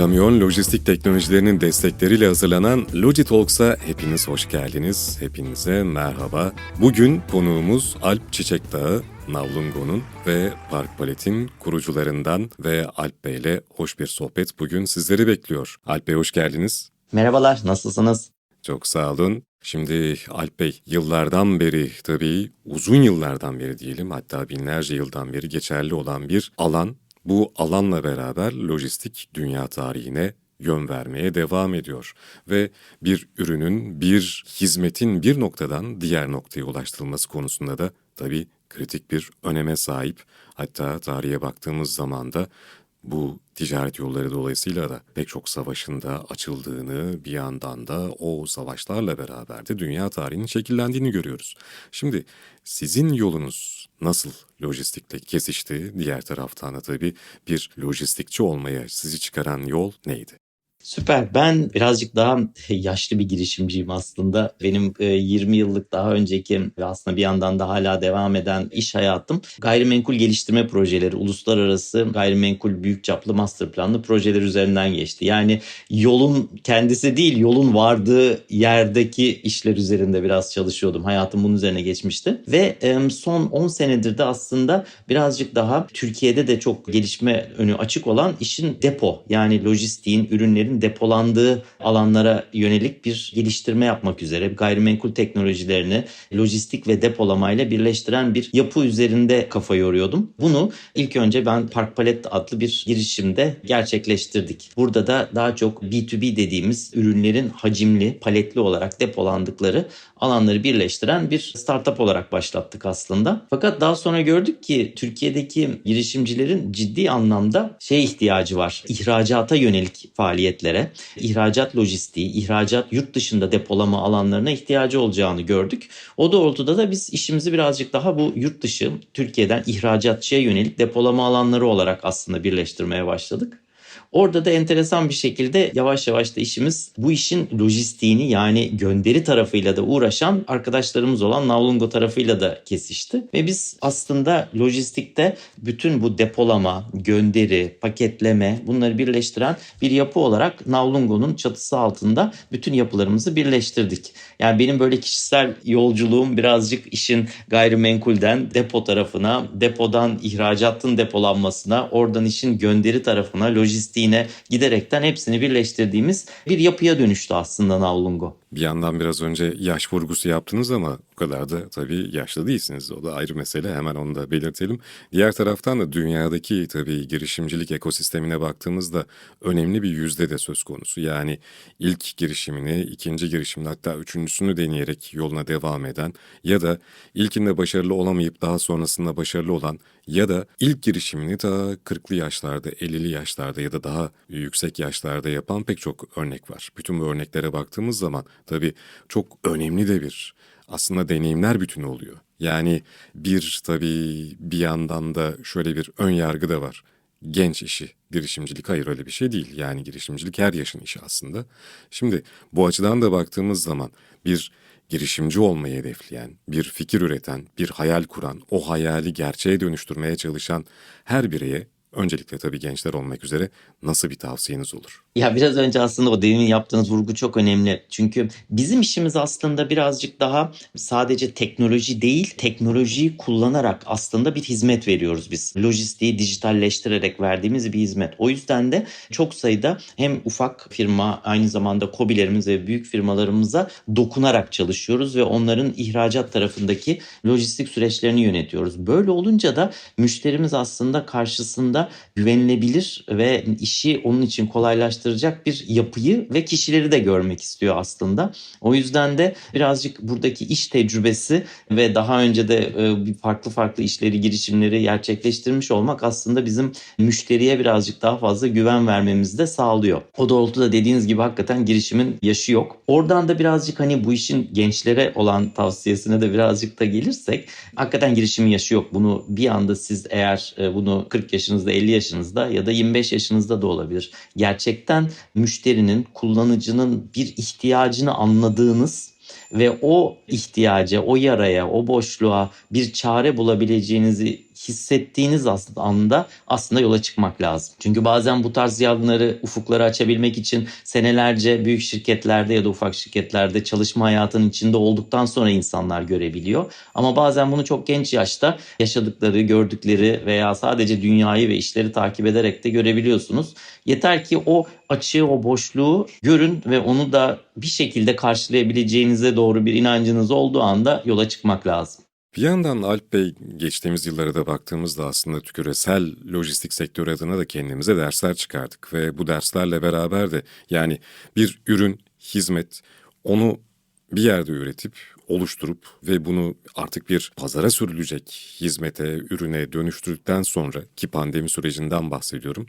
Kamyon lojistik teknolojilerinin destekleriyle hazırlanan Logitalks'a hepiniz hoş geldiniz. Hepinize merhaba. Bugün konuğumuz Alp Çiçek Dağı, Navlungo'nun ve Park Palet'in kurucularından ve Alp Bey'le hoş bir sohbet bugün sizleri bekliyor. Alp Bey hoş geldiniz. Merhabalar, nasılsınız? Çok sağ olun. Şimdi Alp Bey yıllardan beri tabii uzun yıllardan beri diyelim hatta binlerce yıldan beri geçerli olan bir alan. Bu alanla beraber lojistik dünya tarihine yön vermeye devam ediyor ve bir ürünün, bir hizmetin bir noktadan diğer noktaya ulaştırılması konusunda da tabii kritik bir öneme sahip. Hatta tarihe baktığımız zaman da bu ticaret yolları dolayısıyla da pek çok savaşın da açıldığını bir yandan da o savaşlarla beraber de dünya tarihinin şekillendiğini görüyoruz. Şimdi sizin yolunuz nasıl lojistikle kesişti? Diğer taraftan da tabii bir lojistikçi olmaya sizi çıkaran yol neydi? Süper. Ben birazcık daha yaşlı bir girişimciyim aslında. Benim 20 yıllık daha önceki ve aslında bir yandan da hala devam eden iş hayatım gayrimenkul geliştirme projeleri, uluslararası gayrimenkul büyük çaplı master planlı projeler üzerinden geçti. Yani yolun kendisi değil, yolun vardığı yerdeki işler üzerinde biraz çalışıyordum. Hayatım bunun üzerine geçmişti. Ve son 10 senedir de aslında birazcık daha Türkiye'de de çok gelişme önü açık olan işin depo yani lojistiğin, ürünlerin depolandığı alanlara yönelik bir geliştirme yapmak üzere gayrimenkul teknolojilerini lojistik ve depolamayla birleştiren bir yapı üzerinde kafa yoruyordum. Bunu ilk önce ben Park Palet adlı bir girişimde gerçekleştirdik. Burada da daha çok B2B dediğimiz ürünlerin hacimli, paletli olarak depolandıkları alanları birleştiren bir startup olarak başlattık aslında. Fakat daha sonra gördük ki Türkiye'deki girişimcilerin ciddi anlamda şey ihtiyacı var. İhracata yönelik faaliyetlere, ihracat lojistiği, ihracat yurt dışında depolama alanlarına ihtiyacı olacağını gördük. O doğrultuda da biz işimizi birazcık daha bu yurt dışı Türkiye'den ihracatçıya yönelik depolama alanları olarak aslında birleştirmeye başladık. Orada da enteresan bir şekilde yavaş yavaş da işimiz bu işin lojistiğini yani gönderi tarafıyla da uğraşan arkadaşlarımız olan Navlungo tarafıyla da kesişti. Ve biz aslında lojistikte bütün bu depolama, gönderi, paketleme bunları birleştiren bir yapı olarak Navlungo'nun çatısı altında bütün yapılarımızı birleştirdik. Yani benim böyle kişisel yolculuğum birazcık işin gayrimenkulden depo tarafına, depodan ihracatın depolanmasına, oradan işin gönderi tarafına, lojistiğine giderekten hepsini birleştirdiğimiz bir yapıya dönüştü aslında Navlungo. Bir yandan biraz önce yaş vurgusu yaptınız ama o kadar da tabii yaşlı değilsiniz. O da ayrı mesele. Hemen onu da belirtelim. Diğer taraftan da dünyadaki tabii girişimcilik ekosistemine baktığımızda önemli bir yüzde de söz konusu. Yani ilk girişimini, ikinci girişimini hatta üçüncüsünü deneyerek yoluna devam eden ya da ilkinde başarılı olamayıp daha sonrasında başarılı olan ya da ilk girişimini daha 40'lı yaşlarda, 50'li yaşlarda ya da daha yüksek yaşlarda yapan pek çok örnek var. Bütün bu örneklere baktığımız zaman tabii çok önemli de bir aslında deneyimler bütünü oluyor. Yani bir tabii bir yandan da şöyle bir ön yargı da var. Genç işi, girişimcilik hayır öyle bir şey değil. Yani girişimcilik her yaşın işi aslında. Şimdi bu açıdan da baktığımız zaman bir girişimci olmayı hedefleyen, bir fikir üreten, bir hayal kuran, o hayali gerçeğe dönüştürmeye çalışan her bireye Öncelikle tabii gençler olmak üzere nasıl bir tavsiyeniz olur? Ya biraz önce aslında o demin yaptığınız vurgu çok önemli. Çünkü bizim işimiz aslında birazcık daha sadece teknoloji değil, teknolojiyi kullanarak aslında bir hizmet veriyoruz biz. Lojistiği dijitalleştirerek verdiğimiz bir hizmet. O yüzden de çok sayıda hem ufak firma aynı zamanda kobilerimiz ve büyük firmalarımıza dokunarak çalışıyoruz ve onların ihracat tarafındaki lojistik süreçlerini yönetiyoruz. Böyle olunca da müşterimiz aslında karşısında güvenilebilir ve işi onun için kolaylaştıracak bir yapıyı ve kişileri de görmek istiyor aslında. O yüzden de birazcık buradaki iş tecrübesi ve daha önce de farklı farklı işleri, girişimleri gerçekleştirmiş olmak aslında bizim müşteriye birazcık daha fazla güven vermemizi de sağlıyor. O doğrultuda dediğiniz gibi hakikaten girişimin yaşı yok. Oradan da birazcık hani bu işin gençlere olan tavsiyesine de birazcık da gelirsek hakikaten girişimin yaşı yok. Bunu bir anda siz eğer bunu 40 yaşınızda 50 yaşınızda ya da 25 yaşınızda da olabilir. Gerçekten müşterinin, kullanıcının bir ihtiyacını anladığınız ve o ihtiyaca, o yaraya, o boşluğa bir çare bulabileceğinizi hissettiğiniz aslında anda aslında yola çıkmak lazım. Çünkü bazen bu tarz yanları, ufukları açabilmek için senelerce büyük şirketlerde ya da ufak şirketlerde çalışma hayatının içinde olduktan sonra insanlar görebiliyor. Ama bazen bunu çok genç yaşta yaşadıkları, gördükleri veya sadece dünyayı ve işleri takip ederek de görebiliyorsunuz. Yeter ki o açığı, o boşluğu görün ve onu da bir şekilde karşılayabileceğinize doğru bir inancınız olduğu anda yola çıkmak lazım. Bir yandan Alp Bey geçtiğimiz yıllara da baktığımızda aslında küresel lojistik sektörü adına da kendimize dersler çıkardık ve bu derslerle beraber de yani bir ürün, hizmet onu bir yerde üretip oluşturup ve bunu artık bir pazara sürülecek hizmete, ürüne dönüştürdükten sonra ki pandemi sürecinden bahsediyorum.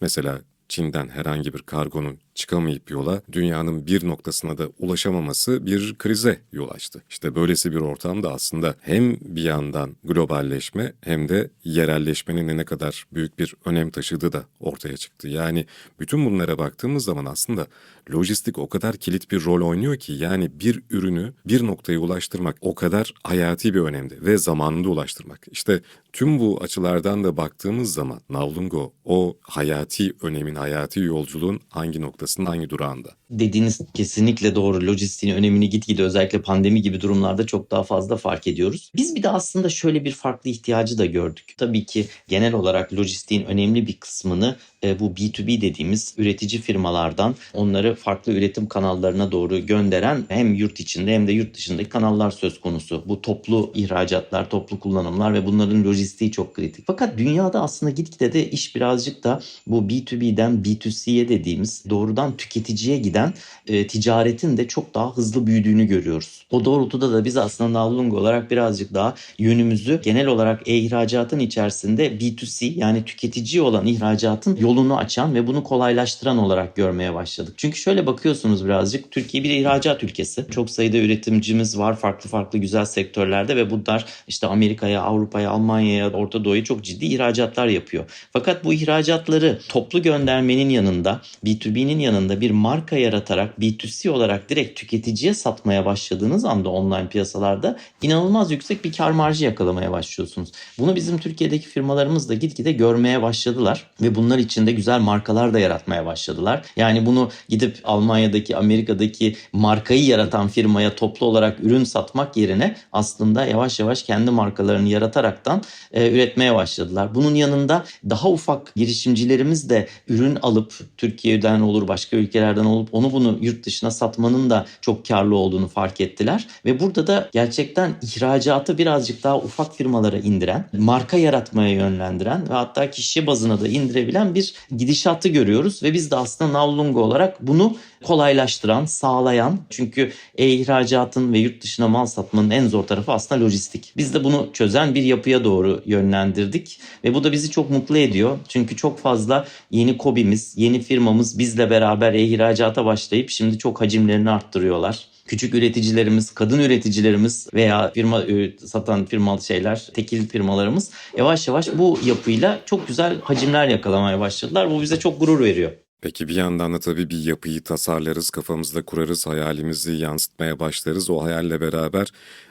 Mesela Çin'den herhangi bir kargonun çıkamayıp yola dünyanın bir noktasına da ulaşamaması bir krize yol açtı. İşte böylesi bir ortamda aslında hem bir yandan globalleşme hem de yerelleşmenin ne kadar büyük bir önem taşıdığı da ortaya çıktı. Yani bütün bunlara baktığımız zaman aslında lojistik o kadar kilit bir rol oynuyor ki yani bir ürünü bir noktaya ulaştırmak o kadar hayati bir önemde ve zamanında ulaştırmak. İşte tüm bu açılardan da baktığımız zaman Navlungo o hayati önemin, hayati yolculuğun hangi noktasında, hangi durağında? Dediğiniz kesinlikle doğru. Lojistiğin önemini gitgide özellikle pandemi gibi durumlarda çok daha fazla fark ediyoruz. Biz bir de aslında şöyle bir farklı ihtiyacı da gördük. Tabii ki genel olarak lojistiğin önemli bir kısmını e, bu B2B dediğimiz üretici firmalardan onları farklı üretim kanallarına doğru gönderen hem yurt içinde hem de yurt dışındaki kanallar söz konusu. Bu toplu ihracatlar, toplu kullanımlar ve bunların lojistiği çok kritik. Fakat dünyada aslında gitgide de iş birazcık da bu B2B'den B2C'ye dediğimiz doğrudan tüketiciye giden e, ticaretin de çok daha hızlı büyüdüğünü görüyoruz. O doğrultuda da biz aslında Navlungo olarak birazcık daha yönümüzü genel olarak e-ihracatın içerisinde B2C yani tüketiciye olan ihracatın yolunu açan ve bunu kolaylaştıran olarak görmeye başladık. Çünkü şöyle bakıyorsunuz birazcık Türkiye bir ihracat ülkesi. Çok sayıda üretimcimiz var farklı farklı güzel sektörlerde ve bunlar işte Amerika'ya, Avrupa'ya, Almanya'ya, Orta Doğu'ya çok ciddi ihracatlar yapıyor. Fakat bu ihracatları toplu göndermenin yanında B2B'nin yanında bir marka yaratarak B2C olarak direkt tüketiciye satmaya başladığınız anda online piyasalarda inanılmaz yüksek bir kar marjı yakalamaya başlıyorsunuz. Bunu bizim Türkiye'deki firmalarımız da gitgide görmeye başladılar ve bunlar içinde güzel markalar da yaratmaya başladılar. Yani bunu gidip Almanya'daki, Amerika'daki markayı yaratan firmaya toplu olarak ürün satmak yerine aslında yavaş yavaş kendi markalarını yarataraktan e, üretmeye başladılar. Bunun yanında daha ufak girişimcilerimiz de ürün alıp Türkiye'den olur başka ülkelerden olup onu bunu yurt dışına satmanın da çok karlı olduğunu fark ettiler. Ve burada da gerçekten ihracatı birazcık daha ufak firmalara indiren, marka yaratmaya yönlendiren ve hatta kişi bazına da indirebilen bir gidişatı görüyoruz. Ve biz de aslında Navlungo olarak bunu kolaylaştıran, sağlayan çünkü e-ihracatın ve yurt dışına mal satmanın en zor tarafı aslında lojistik. Biz de bunu çözen bir yapıya doğru yönlendirdik ve bu da bizi çok mutlu ediyor. Çünkü çok fazla yeni kobimiz, yeni firmamız bizle beraber e-ihracata başlayıp şimdi çok hacimlerini arttırıyorlar küçük üreticilerimiz, kadın üreticilerimiz veya firma e, satan firmalı şeyler, tekil firmalarımız yavaş yavaş bu yapıyla çok güzel hacimler yakalamaya başladılar. Bu bize çok gurur veriyor. Peki bir yandan da tabii bir yapıyı tasarlarız, kafamızda kurarız, hayalimizi yansıtmaya başlarız. O hayalle beraber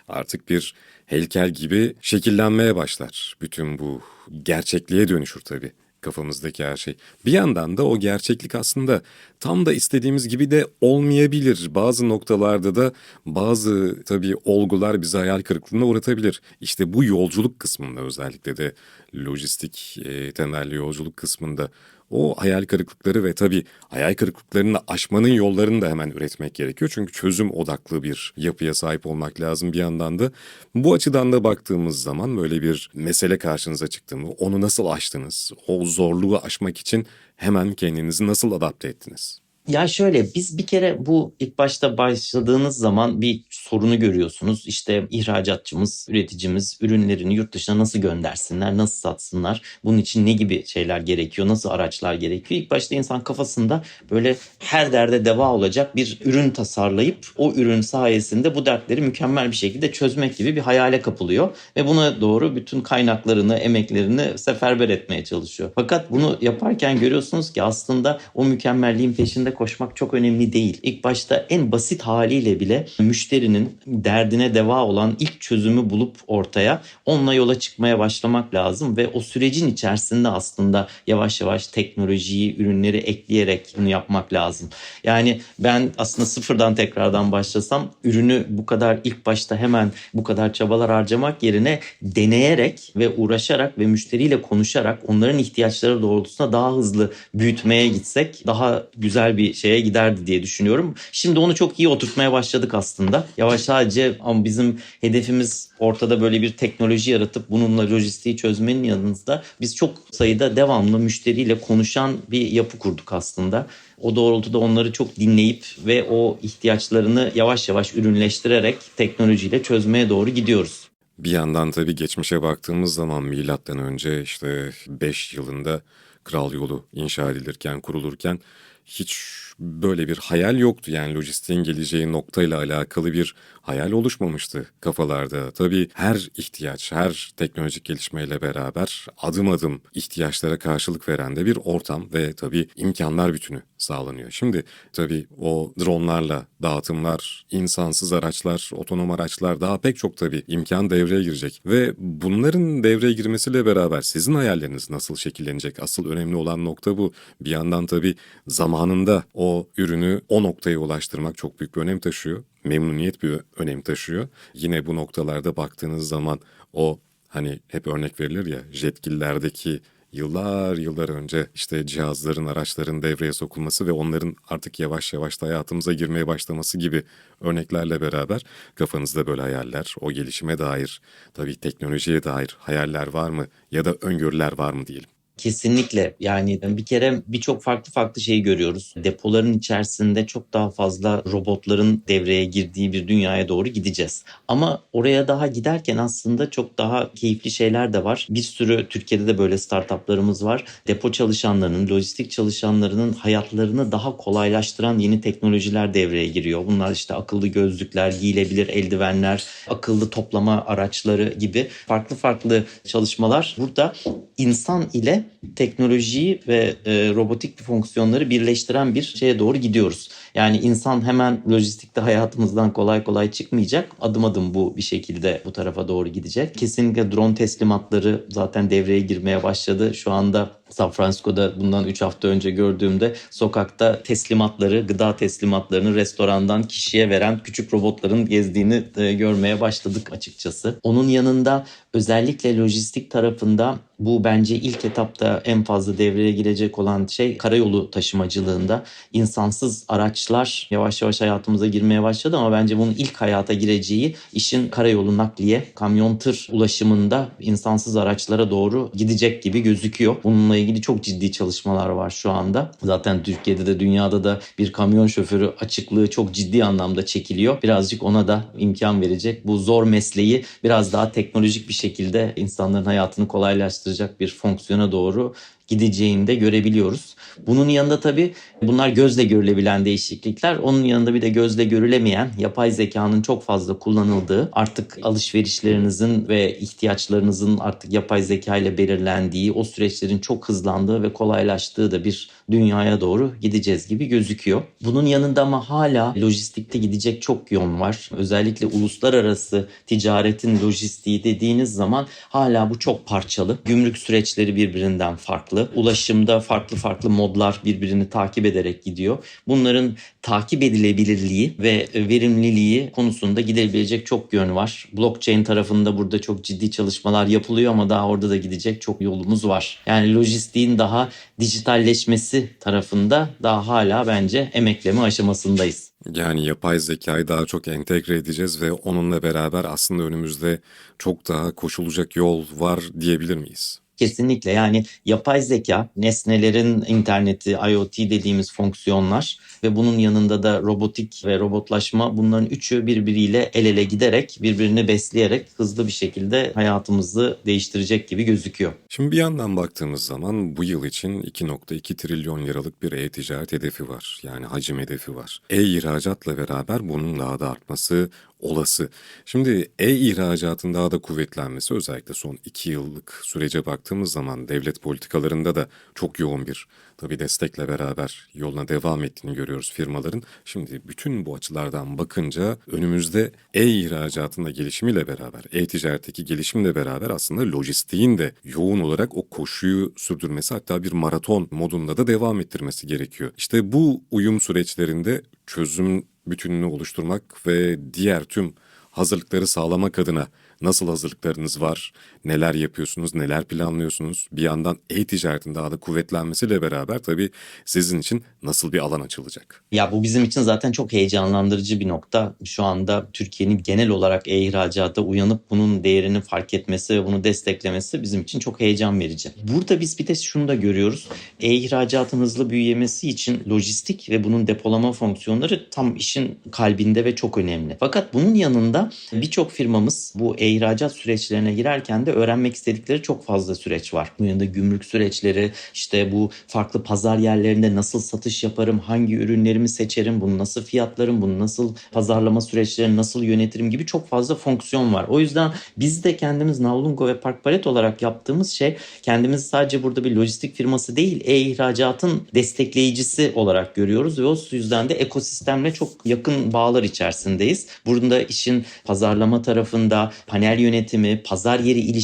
artık bir heykel gibi şekillenmeye başlar. Bütün bu gerçekliğe dönüşür tabii kafamızdaki her şey. Bir yandan da o gerçeklik aslında tam da istediğimiz gibi de olmayabilir. Bazı noktalarda da bazı tabii olgular bizi hayal kırıklığına uğratabilir. İşte bu yolculuk kısmında özellikle de lojistik e, temelli yolculuk kısmında o hayal kırıklıkları ve tabii hayal kırıklıklarını aşmanın yollarını da hemen üretmek gerekiyor. Çünkü çözüm odaklı bir yapıya sahip olmak lazım bir yandan da. Bu açıdan da baktığımız zaman böyle bir mesele karşınıza çıktı mı? Onu nasıl aştınız? O zorluğu aşmak için hemen kendinizi nasıl adapte ettiniz? Ya şöyle biz bir kere bu ilk başta başladığınız zaman bir sorunu görüyorsunuz. İşte ihracatçımız, üreticimiz ürünlerini yurt dışına nasıl göndersinler, nasıl satsınlar? Bunun için ne gibi şeyler gerekiyor, nasıl araçlar gerekiyor? İlk başta insan kafasında böyle her derde deva olacak bir ürün tasarlayıp o ürün sayesinde bu dertleri mükemmel bir şekilde çözmek gibi bir hayale kapılıyor. Ve buna doğru bütün kaynaklarını, emeklerini seferber etmeye çalışıyor. Fakat bunu yaparken görüyorsunuz ki aslında o mükemmelliğin peşinde koşmak çok önemli değil. İlk başta en basit haliyle bile müşterinin derdine deva olan ilk çözümü bulup ortaya onunla yola çıkmaya başlamak lazım ve o sürecin içerisinde aslında yavaş yavaş teknolojiyi, ürünleri ekleyerek bunu yapmak lazım. Yani ben aslında sıfırdan tekrardan başlasam ürünü bu kadar ilk başta hemen bu kadar çabalar harcamak yerine deneyerek ve uğraşarak ve müşteriyle konuşarak onların ihtiyaçları doğrultusunda daha hızlı büyütmeye gitsek daha güzel bir şeye giderdi diye düşünüyorum. Şimdi onu çok iyi oturtmaya başladık aslında. Yavaş sadece ama bizim hedefimiz ortada böyle bir teknoloji yaratıp bununla lojistiği çözmenin yanında biz çok sayıda devamlı müşteriyle konuşan bir yapı kurduk aslında. O doğrultuda onları çok dinleyip ve o ihtiyaçlarını yavaş yavaş ürünleştirerek teknolojiyle çözmeye doğru gidiyoruz. Bir yandan tabii geçmişe baktığımız zaman milattan önce işte 5 yılında Kral Yolu inşa edilirken, kurulurken hiç böyle bir hayal yoktu. Yani lojistiğin geleceği noktayla alakalı bir hayal oluşmamıştı kafalarda. Tabii her ihtiyaç, her teknolojik gelişmeyle beraber adım adım ihtiyaçlara karşılık veren de bir ortam ve tabii imkanlar bütünü sağlanıyor. Şimdi tabii o dronlarla dağıtımlar, insansız araçlar, otonom araçlar daha pek çok tabii imkan devreye girecek. Ve bunların devreye girmesiyle beraber sizin hayalleriniz nasıl şekillenecek? Asıl önemli olan nokta bu. Bir yandan tabii zamanında o ürünü o noktaya ulaştırmak çok büyük bir önem taşıyor. Memnuniyet bir önem taşıyor. Yine bu noktalarda baktığınız zaman o hani hep örnek verilir ya jetgillerdeki yıllar yıllar önce işte cihazların, araçların devreye sokulması ve onların artık yavaş yavaş da hayatımıza girmeye başlaması gibi örneklerle beraber kafanızda böyle hayaller, o gelişime dair, tabii teknolojiye dair hayaller var mı ya da öngörüler var mı diyelim. Kesinlikle yani bir kere birçok farklı farklı şeyi görüyoruz. Depoların içerisinde çok daha fazla robotların devreye girdiği bir dünyaya doğru gideceğiz. Ama oraya daha giderken aslında çok daha keyifli şeyler de var. Bir sürü Türkiye'de de böyle startuplarımız var. Depo çalışanlarının, lojistik çalışanlarının hayatlarını daha kolaylaştıran yeni teknolojiler devreye giriyor. Bunlar işte akıllı gözlükler, giyilebilir eldivenler, akıllı toplama araçları gibi farklı farklı çalışmalar burada insan ile teknolojiyi ve e, robotik fonksiyonları birleştiren bir şeye doğru gidiyoruz. Yani insan hemen lojistikte hayatımızdan kolay kolay çıkmayacak. Adım adım bu bir şekilde bu tarafa doğru gidecek. Kesinlikle drone teslimatları zaten devreye girmeye başladı. Şu anda San Francisco'da bundan 3 hafta önce gördüğümde sokakta teslimatları, gıda teslimatlarını restorandan kişiye veren küçük robotların gezdiğini e, görmeye başladık açıkçası. Onun yanında özellikle lojistik tarafında bu bence ilk etapta en fazla devreye girecek olan şey karayolu taşımacılığında insansız araçlar yavaş yavaş hayatımıza girmeye başladı ama bence bunun ilk hayata gireceği işin karayolu nakliye, kamyon tır ulaşımında insansız araçlara doğru gidecek gibi gözüküyor. Bununla ilgili çok ciddi çalışmalar var şu anda. Zaten Türkiye'de de dünyada da bir kamyon şoförü açıklığı çok ciddi anlamda çekiliyor. Birazcık ona da imkan verecek. Bu zor mesleği biraz daha teknolojik bir şekilde insanların hayatını kolaylaştıracak bir fonksiyona doğru gideceğini de görebiliyoruz. Bunun yanında tabii bunlar gözle görülebilen değişiklikler. Onun yanında bir de gözle görülemeyen yapay zekanın çok fazla kullanıldığı artık alışverişlerinizin ve ihtiyaçlarınızın artık yapay zeka ile belirlendiği o süreçlerin çok hızlandığı ve kolaylaştığı da bir dünyaya doğru gideceğiz gibi gözüküyor. Bunun yanında ama hala lojistikte gidecek çok yön var. Özellikle uluslararası ticaretin lojistiği dediğiniz zaman hala bu çok parçalı. Gümrük süreçleri birbirinden farklı. Ulaşımda farklı farklı modlar birbirini takip ederek gidiyor. Bunların takip edilebilirliği ve verimliliği konusunda gidebilecek çok yön var. Blockchain tarafında burada çok ciddi çalışmalar yapılıyor ama daha orada da gidecek çok yolumuz var. Yani lojistiğin daha dijitalleşmesi tarafında daha hala bence emekleme aşamasındayız. Yani yapay zekayı daha çok entegre edeceğiz ve onunla beraber aslında önümüzde çok daha koşulacak yol var diyebilir miyiz? Kesinlikle yani yapay zeka, nesnelerin interneti, IoT dediğimiz fonksiyonlar ve bunun yanında da robotik ve robotlaşma bunların üçü birbiriyle el ele giderek, birbirini besleyerek hızlı bir şekilde hayatımızı değiştirecek gibi gözüküyor. Şimdi bir yandan baktığımız zaman bu yıl için 2.2 trilyon liralık bir e-ticaret hedefi var. Yani hacim hedefi var. E-ihracatla beraber bunun daha da artması, olası. Şimdi e-ihracatın daha da kuvvetlenmesi özellikle son iki yıllık sürece baktığımız zaman devlet politikalarında da çok yoğun bir tabii destekle beraber yoluna devam ettiğini görüyoruz firmaların. Şimdi bütün bu açılardan bakınca önümüzde e-ihracatın da gelişimiyle beraber, e-ticaretteki gelişimle beraber aslında lojistiğin de yoğun olarak o koşuyu sürdürmesi hatta bir maraton modunda da devam ettirmesi gerekiyor. İşte bu uyum süreçlerinde çözüm bütününü oluşturmak ve diğer tüm hazırlıkları sağlamak adına nasıl hazırlıklarınız var, neler yapıyorsunuz, neler planlıyorsunuz? Bir yandan e-ticaretin daha da kuvvetlenmesiyle beraber tabii sizin için nasıl bir alan açılacak? Ya bu bizim için zaten çok heyecanlandırıcı bir nokta. Şu anda Türkiye'nin genel olarak e-ihracata uyanıp bunun değerini fark etmesi ve bunu desteklemesi bizim için çok heyecan verici. Burada biz bir de şunu da görüyoruz. E-ihracatın hızlı büyümesi için lojistik ve bunun depolama fonksiyonları tam işin kalbinde ve çok önemli. Fakat bunun yanında birçok firmamız bu e-ihracat süreçlerine girerken de öğrenmek istedikleri çok fazla süreç var. Bu yanında gümrük süreçleri, işte bu farklı pazar yerlerinde nasıl satış yaparım, hangi ürünlerimi seçerim, bunu nasıl fiyatlarım, bunu nasıl pazarlama süreçlerini nasıl yönetirim gibi çok fazla fonksiyon var. O yüzden biz de kendimiz Navlungo ve Park Palet olarak yaptığımız şey kendimizi sadece burada bir lojistik firması değil e-ihracatın destekleyicisi olarak görüyoruz ve o yüzden de ekosistemle çok yakın bağlar içerisindeyiz. Burada işin pazarlama tarafında panel yönetimi, pazar yeri ilişkileri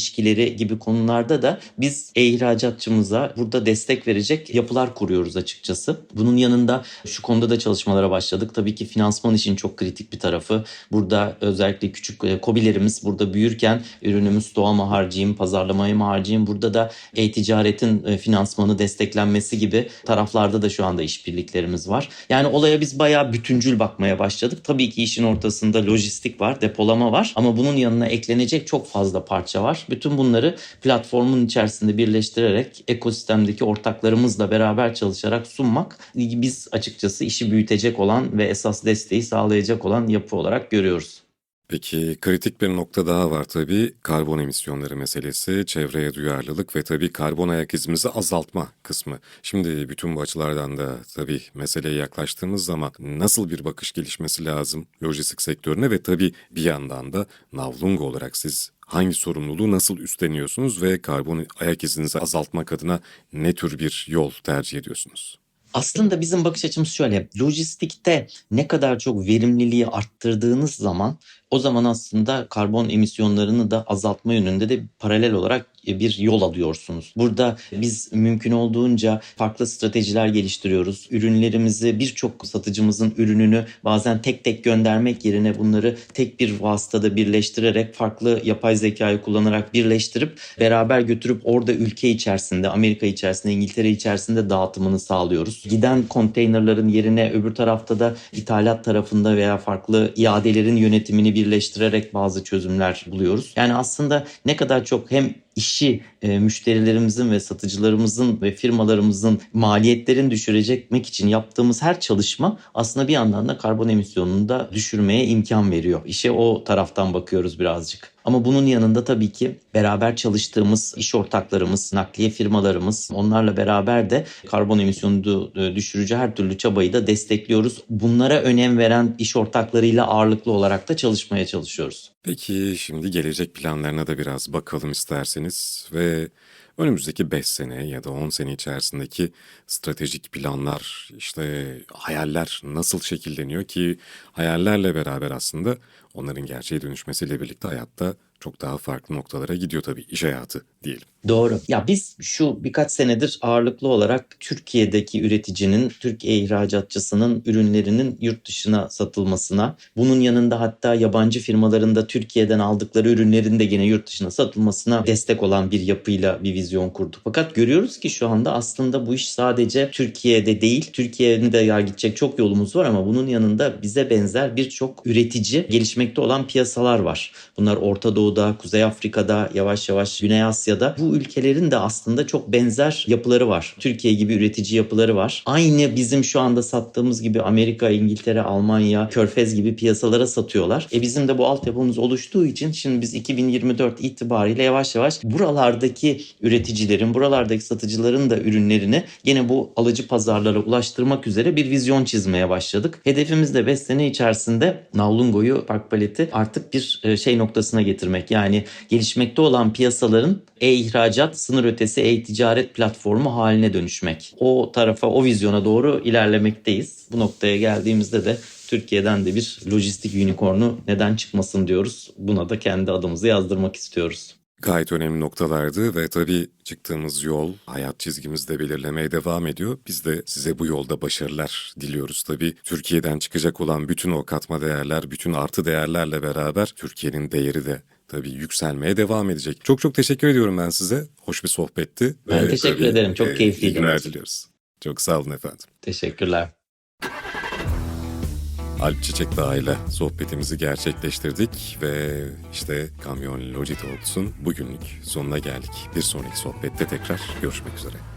gibi konularda da biz e-ihracatçımıza burada destek verecek yapılar kuruyoruz açıkçası. Bunun yanında şu konuda da çalışmalara başladık. Tabii ki finansman için çok kritik bir tarafı. Burada özellikle küçük e, kobilerimiz burada büyürken ürünümü stoğa mı harcayayım, pazarlamaya mı harcayayım? Burada da e-ticaretin e, finansmanı desteklenmesi gibi taraflarda da şu anda işbirliklerimiz var. Yani olaya biz bayağı bütüncül bakmaya başladık. Tabii ki işin ortasında lojistik var, depolama var ama bunun yanına eklenecek çok fazla parça var. Bütün bunları platformun içerisinde birleştirerek ekosistemdeki ortaklarımızla beraber çalışarak sunmak biz açıkçası işi büyütecek olan ve esas desteği sağlayacak olan yapı olarak görüyoruz. Peki kritik bir nokta daha var tabii karbon emisyonları meselesi, çevreye duyarlılık ve tabii karbon ayak izimizi azaltma kısmı. Şimdi bütün bu açılardan da tabii meseleye yaklaştığımız zaman nasıl bir bakış gelişmesi lazım lojistik sektörüne ve tabii bir yandan da Navlungo olarak siz hangi sorumluluğu nasıl üstleniyorsunuz ve karbon ayak izinizi azaltmak adına ne tür bir yol tercih ediyorsunuz? Aslında bizim bakış açımız şöyle. Lojistikte ne kadar çok verimliliği arttırdığınız zaman o zaman aslında karbon emisyonlarını da azaltma yönünde de paralel olarak bir yol alıyorsunuz. Burada biz mümkün olduğunca farklı stratejiler geliştiriyoruz. Ürünlerimizi birçok satıcımızın ürününü bazen tek tek göndermek yerine bunları tek bir vasıtada birleştirerek farklı yapay zekayı kullanarak birleştirip beraber götürüp orada ülke içerisinde, Amerika içerisinde, İngiltere içerisinde dağıtımını sağlıyoruz. Giden konteynerların yerine öbür tarafta da ithalat tarafında veya farklı iadelerin yönetimini birleştirerek bazı çözümler buluyoruz. Yani aslında ne kadar çok hem işi e, müşterilerimizin ve satıcılarımızın ve firmalarımızın maliyetlerini düşürecekmek için yaptığımız her çalışma aslında bir yandan da karbon emisyonunu da düşürmeye imkan veriyor. İşe o taraftan bakıyoruz birazcık. Ama bunun yanında tabii ki beraber çalıştığımız iş ortaklarımız, nakliye firmalarımız onlarla beraber de karbon emisyonunu düşürücü her türlü çabayı da destekliyoruz. Bunlara önem veren iş ortaklarıyla ağırlıklı olarak da çalışmaya çalışıyoruz. Peki şimdi gelecek planlarına da biraz bakalım isterseniz ve önümüzdeki 5 sene ya da 10 sene içerisindeki stratejik planlar, işte hayaller nasıl şekilleniyor ki hayallerle beraber aslında onların gerçeğe dönüşmesiyle birlikte hayatta çok daha farklı noktalara gidiyor tabii iş hayatı diyelim. Doğru. Ya biz şu birkaç senedir ağırlıklı olarak Türkiye'deki üreticinin, Türk ihracatçısının ürünlerinin yurt dışına satılmasına, bunun yanında hatta yabancı firmaların da Türkiye'den aldıkları ürünlerin de gene yurt dışına satılmasına destek olan bir yapıyla bir vizyon kurduk. Fakat görüyoruz ki şu anda aslında bu iş sadece Türkiye'de değil, Türkiye'nin de yer gidecek çok yolumuz var ama bunun yanında bize benzer birçok üretici gelişmekte olan piyasalar var. Bunlar Orta Doğu'da, Kuzey Afrika'da, yavaş yavaş Güney Asya'da Asya'da bu ülkelerin de aslında çok benzer yapıları var. Türkiye gibi üretici yapıları var. Aynı bizim şu anda sattığımız gibi Amerika, İngiltere, Almanya, Körfez gibi piyasalara satıyorlar. E bizim de bu altyapımız oluştuğu için şimdi biz 2024 itibariyle yavaş yavaş buralardaki üreticilerin, buralardaki satıcıların da ürünlerini gene bu alıcı pazarlara ulaştırmak üzere bir vizyon çizmeye başladık. Hedefimiz de 5 sene içerisinde Navlungo'yu Park Palet'i artık bir e, şey noktasına getirmek. Yani gelişmekte olan piyasaların e-ihracat, sınır ötesi e-ticaret platformu haline dönüşmek. O tarafa, o vizyona doğru ilerlemekteyiz. Bu noktaya geldiğimizde de Türkiye'den de bir lojistik unicornu neden çıkmasın diyoruz. Buna da kendi adımızı yazdırmak istiyoruz. Gayet önemli noktalardı ve tabii çıktığımız yol hayat çizgimizde belirlemeye devam ediyor. Biz de size bu yolda başarılar diliyoruz. Tabii Türkiye'den çıkacak olan bütün o katma değerler, bütün artı değerlerle beraber Türkiye'nin değeri de tabii yükselmeye devam edecek. Çok çok teşekkür ediyorum ben size. Hoş bir sohbetti. Ben teşekkür tabii, ederim. Çok e, keyifliydi. günler diliyoruz. Çok sağ olun efendim. Teşekkürler. Alp Çiçek Dağı ile sohbetimizi gerçekleştirdik ve işte Kamyon Logi Talks'un bugünlük sonuna geldik. Bir sonraki sohbette tekrar görüşmek üzere.